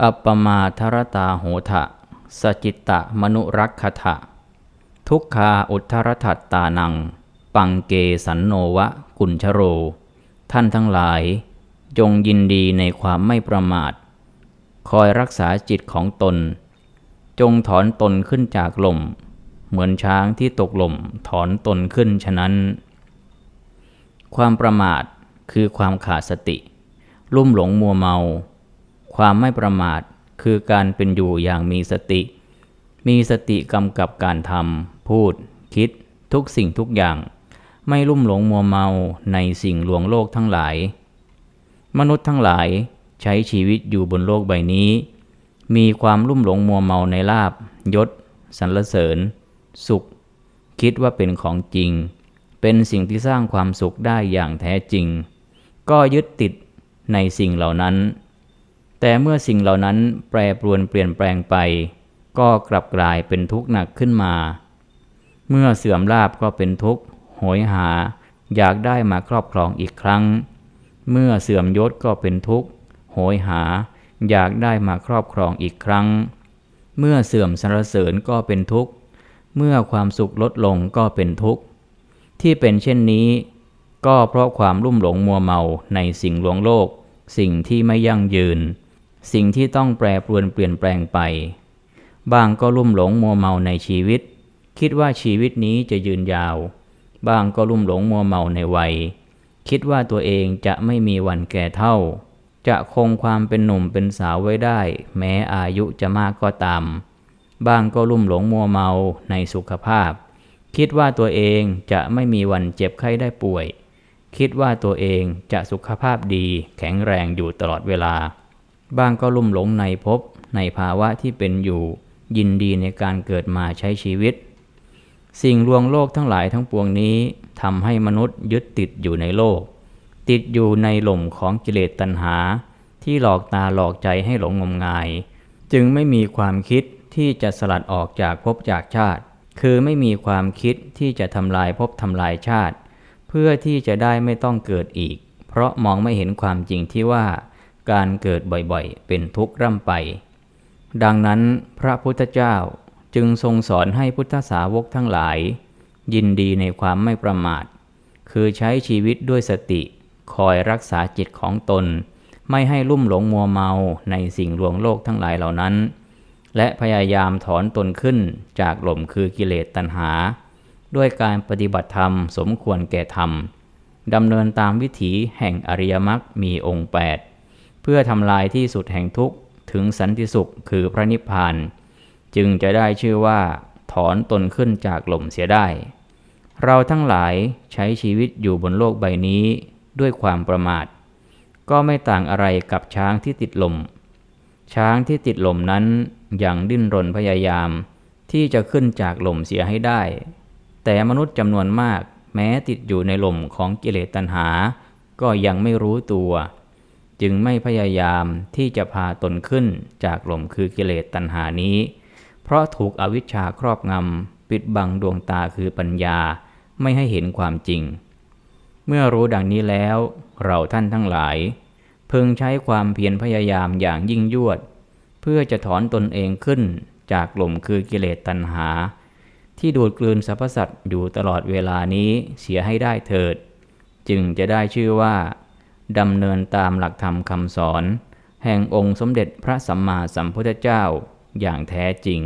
อัปมาทรตาโหทะสจิตตะมนุรักขทะทุกขาอุทธรทัตตานัง ปังเกสันโนวะกุญชโร ท่านทั้งหลาย จงยินดีในความไม่ประมาท คอยรักษาจิตของตน จงถอนตนขึ้นจากลม เหมือนช้างที่ตกลมถอนตนขึ้นฉะนั้น ความประมาทคือความขาดสติ ลุ่มหลงมัวเมา ความไม่ประมาทคือการเป็นอยู่อย่างมีสติ มีสติกำกับการทำพูด คิด ทุกสิ่งทุกอย่าง ไม่ลุ่มหลงมัวเมาในสิ่งลวงโลกทั้งหลาย มนุษย์ทั้งหลายใช้ชีวิตอยู่บนโลกใบนี้ มีความลุ่มหลงมัวเมาในลาบยศสรรเสริญ สุข คิดว่าเป็นของจริง เป็นสิ่งที่สร้างความสุขได้อย่างแท้จริง ก็ยึดติดในสิ่งเหล่านั้น แต่เมื่อสิ่งเหล่านั้นแปรปรวนเปลี่ยนแปลงไป ก็กลับกลายเป็นทุกข์หนักขึ้นมา เมื่อเสื่อมลาบก็เป็นทุกข์โหยหา อยากได้มาครอบครองอีกครั้ง เมื่อเสื่อมยศก็เป็นทุกข์โหยหา อยากได้มาครอบครองอีกครั้ง เมื่อเสื่อมสรรเสริญก็เป็นทุกข์ เมื่อความสุขลดลงก็เป็นทุกข์ ที่เป็นเช่นนี้ ก็เพราะความลุ่มหลงมัวเมาในสิ่งลวงโลก สิ่งที่ไม่ยั่งยืน สิ่งที่ต้องแปรปรวนเปลี่ยนแปลงไปบางก็ลุ่มหลงมัวเมาในชีวิต คิดว่าชีวิตนี้จะยืนยาวบางก็ลุ่มหลงมัวเมาในวัย คิดว่าตัวเองจะไม่มีวันแก่เท่า จะคงความเป็นหนุ่มเป็นสาวไว้ได้ แม้อายุจะมากก็ตามบางก็ลุ่มหลงมัวเมาในสุขภาพ คิดว่าตัวเองจะไม่มีวันเจ็บไข้ได้ป่วย คิดว่าตัวเองจะสุขภาพดีแข็งแรงอยู่ตลอดเวลา บางก็ลุ่มหลงในภพในภาวะที่เป็นอยู่ยินดีในการเกิดมาใช้ชีวิต สิ่งลวงโลกทั้งหลายทั้งปวงนี้ทำให้มนุษย์ยึดติดอยู่ในโลก ติดอยู่ในหล่มของกิเลสตัณหา ที่หลอกตาหลอกใจให้หลงงมงาย จึงไม่มีความคิดที่จะสลัดออกจากภพจากชาติ คือไม่มีความคิดที่จะทำลายภพทำลายชาติ เพื่อที่จะได้ไม่ต้องเกิดอีก เพราะมองไม่เห็นความจริงที่ว่า การเกิดบ่อยๆ เป็นทุกข์ร่ำไป ดังนั้นพระพุทธเจ้าจึงทรงสอนให้พุทธสาวกทั้งหลาย ยินดีในความไม่ประมาท คือใช้ชีวิตด้วยสติ คอยรักษาจิตของตน ไม่ให้ลุ่มหลงมัวเมาในสิ่งลวงโลกทั้งหลายเหล่านั้น และพยายามถอนตนขึ้นจากหล่มคือกิเลสตัณหา ด้วยการปฏิบัติธรรมสมควรแก่ธรรมดำเนินตามวิถีแห่งอริยมรรคมีองค์ 8 เพื่อทำลายที่สุดแห่งทุกข์ถึงสันติสุขคือพระนิพพาน จึงจะได้ชื่อว่า ถอนตนขึ้นจากหล่มเสียได้ เราทั้งหลายใช้ชีวิตอยู่บนโลกใบนี้ด้วยความประมาท ก็ไม่ต่างอะไรกับช้างที่ติดลม ช้างที่ติดลมนั้นยังดิ้นรนพยายาม ที่จะขึ้นจากหล่มเสียให้ได้ แต่มนุษย์จำนวนมาก แม้ติดอยู่ในหล่มของกิเลสตัณหา ก็ยังไม่รู้ตัว จึงไม่พยายามที่จะพาตนขึ้นจากลมคือกิเลสตัณหานี้ เพราะถูกอวิชชาครอบงำปิดบังดวงตาคือปัญญาไม่ให้เห็นความจริง เมื่อรู้ดังนี้แล้ว เราท่านทั้งหลาย พึงใช้ความเพียรพยายามอย่างยิ่งยวด เพื่อจะถอนตนเองขึ้นจากหล่มคือกิเลสตัณหา ที่ดูดกลืนสรรพสัตว์อยู่ตลอดเวลานี้เสียให้ได้เถิด จึงจะได้ชื่อว่า ดำเนินตามหลักธรรมคำสอน แห่งองค์สมเด็จพระสัมมาสัมพุทธเจ้าอย่างแท้จริง